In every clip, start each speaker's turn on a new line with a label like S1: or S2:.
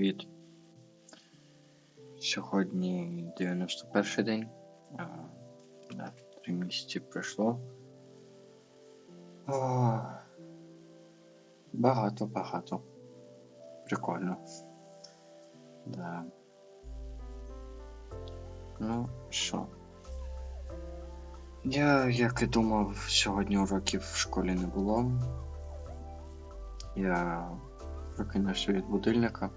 S1: Привіт. Сьогодні 91 день. А, да, три місяці пройшло. О, багато, багато. Прикольно. Да. Ну, що? Я, як і думав, сьогодні уроків в школі не було. Я прокинувся від будильника,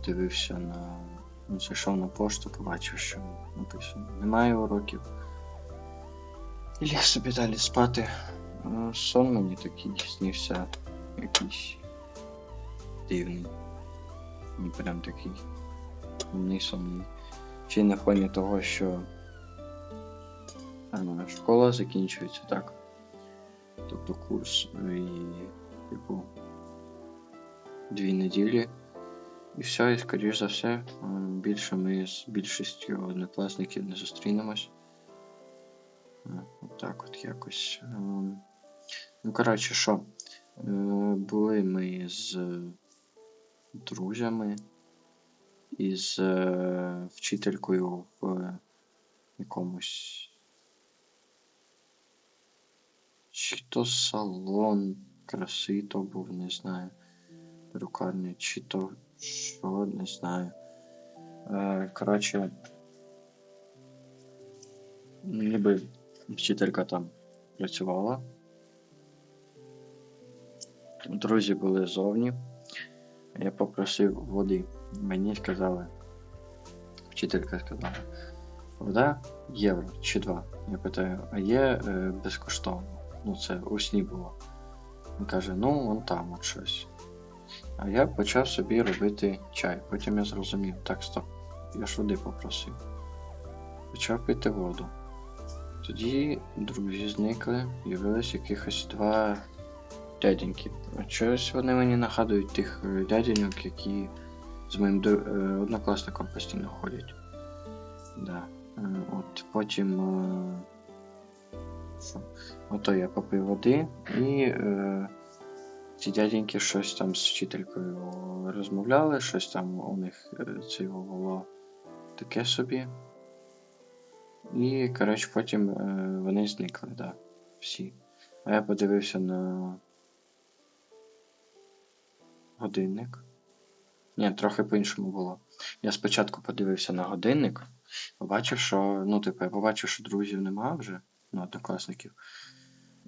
S1: подивився на. Ну, зайшов на пошту, побачив, що написано немає уроків. І ліг собі далі спати. Ну, Сон мені такий снився якийсь дивний. Ну, прям такий сумний сумний. Чи на фоні того, що а, школа закінчується, так? Тобто курс і типу дві неділі. І все, і скоріш за все, більше ми з більшістю однокласників не зустрінемось. Е, Отак от якось. Ем, Ну, коротше, що? Е, Були ми з друзями і з е, вчителькою в якомусь. Чи то салон краси то був, не знаю. Перукарня, чи то що, не знаю. Е, коротше, ніби вчителька там працювала. Друзі були зовні. Я попросив води. Мені сказали. Вчителька сказала. Вода євро чи два. Я питаю, а є е, безкоштовно? Ну, це у сні було. Він каже, ну, вон там от щось. А я почав собі робити чай. Потім я зрозумів, так, стоп, я ж води попросив. Почав пити воду. Тоді друзі зникли, з'явилось якихось два дяденьки. Чогось вони мені нагадують тих е, дяденьок, які з моїм е, однокласником постійно ходять. Да. Е, От потім. Ото я попив води і. Ці дяденьки щось там з вчителькою розмовляли, щось там у них е, це було таке собі. І, коротше, потім е, вони зникли, да, всі. А я подивився на годинник. Ні, трохи по-іншому було. Я спочатку подивився на годинник, побачив, що, ну, типу, я побачив, що друзів нема вже, ну, однокласників.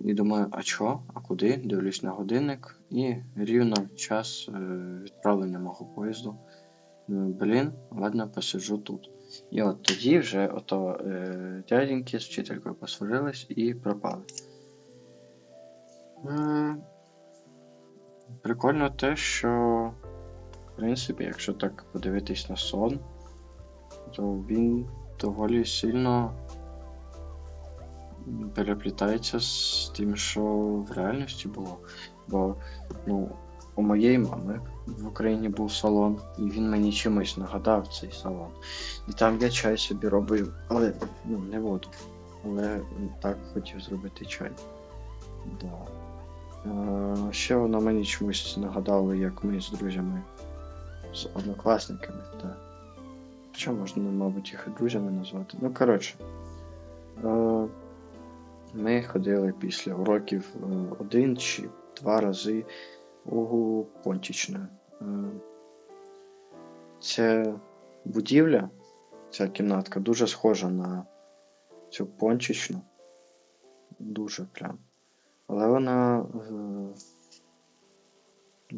S1: І думаю, а чого? А куди? Дивлюсь на годинник і рівно час е, відправлення мого поїзду. Блін, ладно, посиджу тут. І от тоді вже ото е, дяденьки з вчителькою посварились і пропали. Е, прикольно те, що, в принципі, якщо так подивитись на сон, то він доволі сильно переплітається з тим, що в реальності було. Бо ну, у моєї мами в Україні був салон, і він мені чимось нагадав цей салон. І там я чай собі робив, але ну, не воду. Але так хотів зробити чай. Да. Е, ще воно мені чомусь нагадало, як ми з друзями, з однокласниками. Да. Що можна, мабуть, їх друзями назвати? Ну, коротше. Е, ми ходили після уроків е, один чи два рази у понтічне. Е, Це будівля, ця кімнатка дуже схожа на цю пончичну. Дуже прям. Але вона е,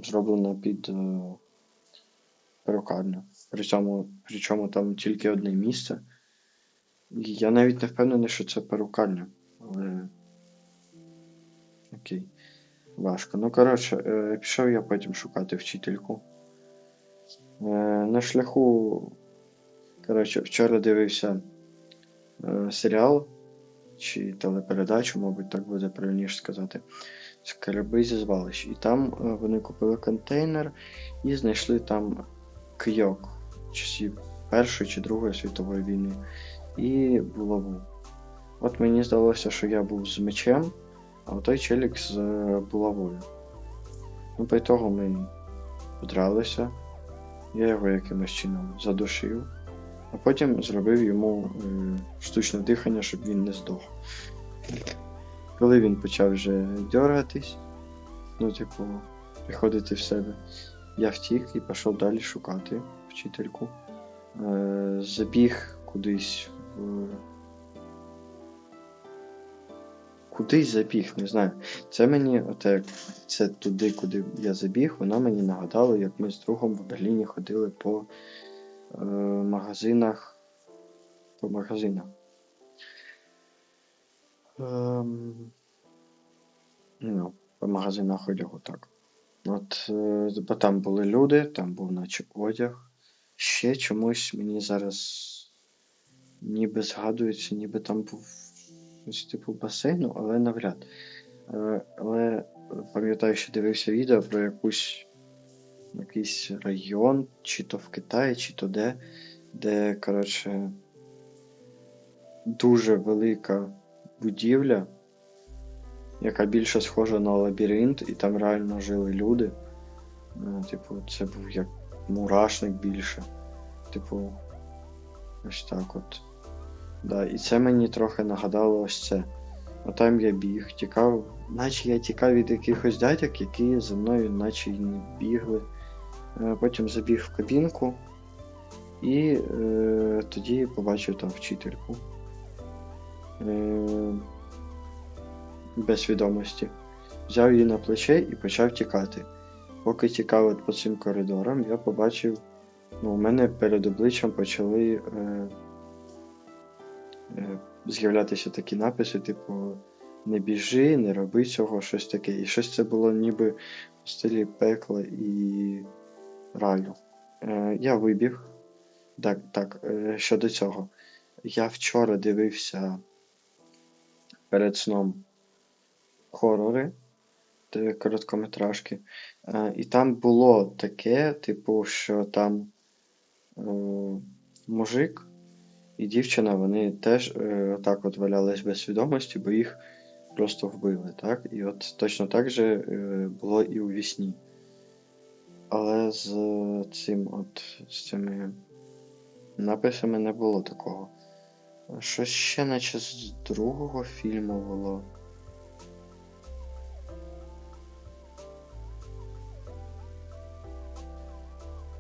S1: зроблена під перукарню. Причому, причому там тільки одне місце. Я навіть не впевнений, що це перукарня. Окей. Важко. Ну, коротше, е, пішов я потім шукати вчительку. Е, на шляху. Коротше, вчора дивився е, серіал чи телепередачу, мабуть, так буде правильніше сказати. Скарби зі звалищ. І там вони купили контейнер і знайшли там кийок часів Першої чи Другої світової війни. І булаву. От мені здалося, що я був з мечем, а той челік з е, булавою. Ну, по ітогу ми подралися. Я його якимось чином задушив, а потім зробив йому е, штучне дихання, щоб він не здох. Коли він почав вже дергатись, ну, типу, приходити в себе, я втік і пішов далі шукати вчительку. Е, забіг кудись в. Кудись забіг, не знаю. Це мені, оте, це туди, куди я забіг, воно мені нагадало, як ми з другом в Берліні ходили по е, магазинах. По магазинах. Ем, ну, по магазинах одягу, так. От, е, бо там були люди, там був наче одяг. Ще чомусь мені зараз ніби згадується, ніби там був ось типу басейну, але навряд. Е, Але пам'ятаю, що дивився відео про якусь якийсь район, чи то в Китаї, чи то де, де, коротше, дуже велика будівля, яка більше схожа на лабіринт, і там реально жили люди. Ну, Типу, це був як мурашник більше. Типу, ось так от. Да, і це мені трохи нагадало ось це. Отам я біг, тікав, наче я тікав від якихось дядьок, які за мною наче й не бігли. Е, Потім забіг в кабінку і е, тоді побачив там вчительку. Е, без свідомості. Взяв її на плече і почав тікати. Поки тікав по цим коридорам, я побачив, ну, у мене перед обличчям почали е, з'являтися такі написи, типу, не біжи, не роби цього, щось таке. І щось це було ніби в стилі пекла і раю. Е, я вибіг. Так, так, е, щодо цього. Я вчора дивився перед сном хорори, короткометражки. Е, І там було таке, типу, що там е, мужик і дівчина, вони теж е, так от валялись без свідомості, бо їх просто вбили, так? І от точно так же е, було і у вісні. Але з цим от з цими написами не було такого. Щось ще, наче з другого фільму було.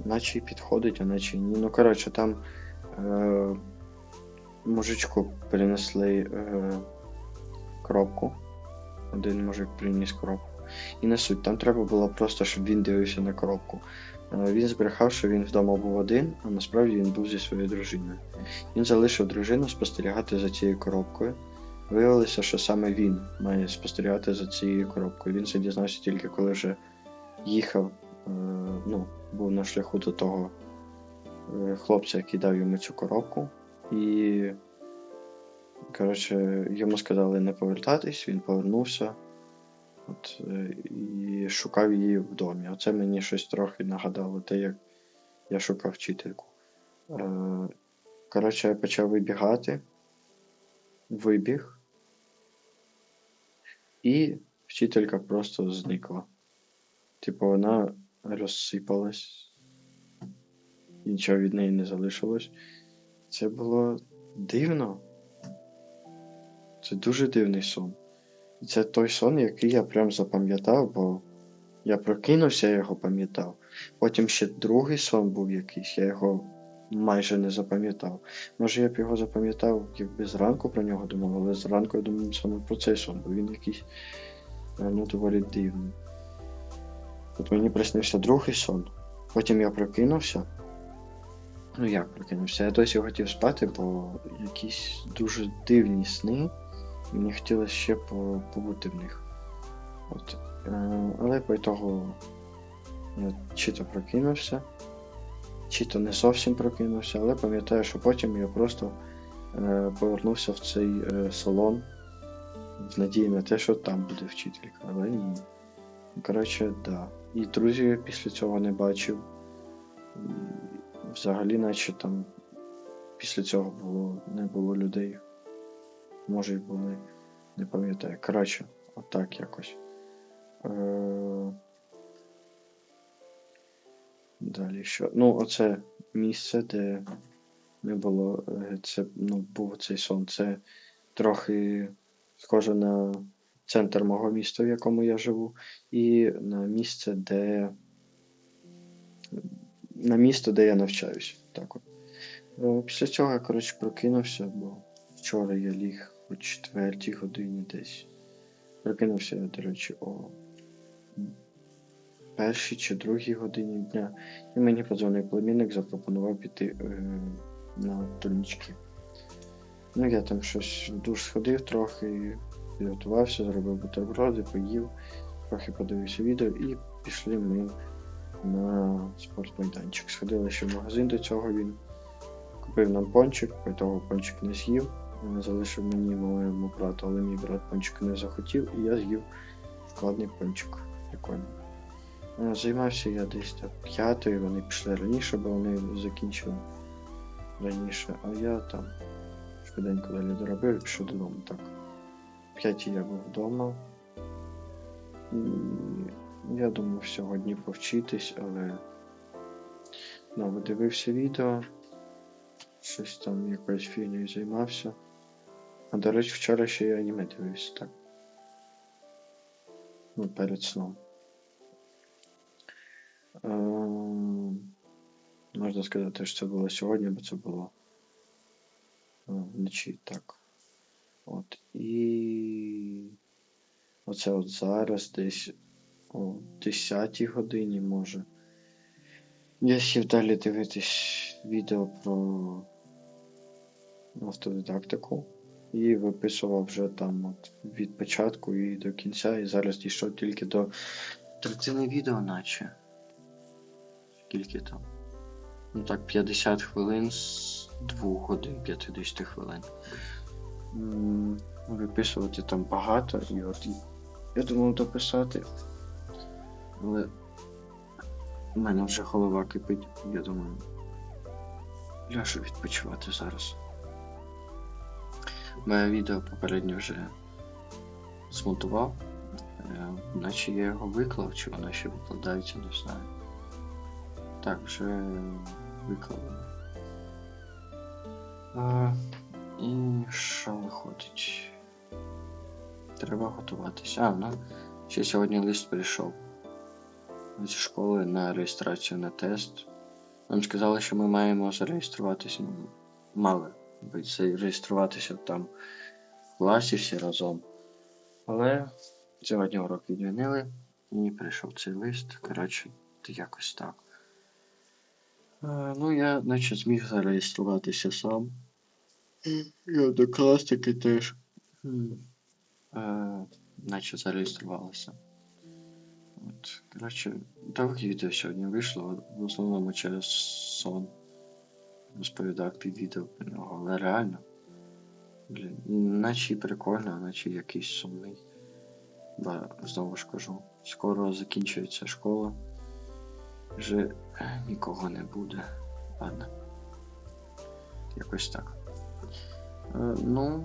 S1: Наче й підходить, а наче ні. Ну, коротше, там е, мужичку принесли е, коробку. Один мужик приніс коробку. І не суть. Там треба було просто, щоб він дивився на коробку. Е, Він збрехав, що він вдома був один, а насправді він був зі своєю дружиною. Він залишив дружину спостерігати за цією коробкою. Виявилося, що саме він має спостерігати за цією коробкою. Він це дізнався тільки коли вже їхав, е, ну, був на шляху до того е, хлопця, який дав йому цю коробку. І, коротше, йому сказали не повертатись, він повернувся. От, е, і шукав її в домі. Оце мені щось трохи нагадало те, як я шукав вчительку. Е, Коротше, я почав вибігати, вибіг, і вчителька просто зникла. Типу, вона розсипалась, нічого від неї не залишилось. Це було дивно. Це дуже дивний сон. І це той сон, який я прям запам'ятав, бо я прокинувся, я його пам'ятав. Потім ще другий сон був якийсь, я його майже не запам'ятав. Може, я б його запам'ятав, якби зранку про нього думав, але зранку я думав саме про цей сон, бо він якийсь ну, доволі дивний. От мені приснився другий сон. Потім я прокинувся. Ну як прокинувся? Я досі хотів спати, бо якісь дуже дивні сни. Мені хотілося ще побути в них. От. Е, але по ітогу я чи то прокинувся, чи то не зовсім прокинувся, але пам'ятаю, що потім я просто е, повернувся в цей е, салон в надії на те, що там буде вчителька, але ні. Коротше, да. І друзів я після цього не бачив. Взагалі, наче там після цього було, не було людей. Може й були, не пам'ятаю. Коротше, отак якось. Е... Далі що? Ну, оце місце, де не було. е, Це ну, був цей сон. Це трохи схоже на центр мого міста, в якому я живу, і на місце, де. На місто, де я навчаюся. Так от. Е, Після цього я, коротше, прокинувся, бо вчора я ліг о четвертій годині десь. Прокинувся, я, до речі, о першій чи другій годині дня. І мені подзвонив племінник, запропонував піти е, на турнічки. Ну, я там щось в душ сходив трохи, підготувався, зробив бутерброди, поїв, трохи подивився відео і пішли ми на спортмайданчик. Сходили ще в магазин до цього він купив нам пончик, по того пончик не з'їв. Залишив мені моєму брату, але мій брат пончик не захотів, і я з'їв шоколадний пончик. Прикольно. Е, Займався я десь до п'ятої, вони пішли раніше, бо вони закінчили раніше, а я там швиденько далі доробив і пішов додому. Так. П'ятій я був вдома. Я думав сьогодні повчитись, але знову дивився відео, щось там якоюсь фігнею займався. А до речі, вчора ще я аніме дивився, так. Ну, перед сном. Ем, Можна сказати, що це було сьогодні, бо це було е, вночі, так. От. І оце от зараз десь о 10 годині може. Я сів далі дивитись відео про автодидактику і виписував вже там от від початку і до кінця, і зараз дійшов тільки до третини відео, наче. Скільки там? Ну так, 50 хвилин з 2 годин 50 хвилин. Виписувати там багато, і от я думав дописати. Але у мене вже голова кипить, я думаю. Ляжу відпочивати зараз. Моє відео попередньо вже змонтував. Е, Наче я його виклав, чи воно ще викладається, не знаю. Так, вже виклав. А, і що виходить? Треба готуватися. А, ну, ще сьогодні лист прийшов зі школи на реєстрацію на тест. Нам сказали, що ми маємо зареєструватися. Ну, мали би зареєструватися там в класі всі разом. Але сьогодні урок відмінили і прийшов цей лист. Коротше, якось так. Е, ну, я, наче, зміг зареєструватися сам. І однокласники теж. Е, наче зареєструвалися. От, коротше, довге відео сьогодні вийшло, в основному через сон. Розповідав під відео про нього, але реально. Блін, наче і прикольно, наче якийсь сумний. Бо знову ж кажу, скоро закінчується школа. Вже нікого не буде. Ладно. Якось так. Е, ну,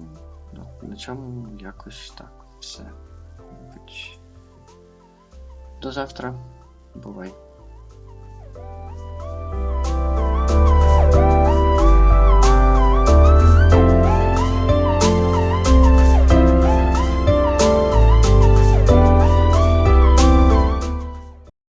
S1: ну, на цьому якось так. Все. Мабуть. До завтра. Бувай.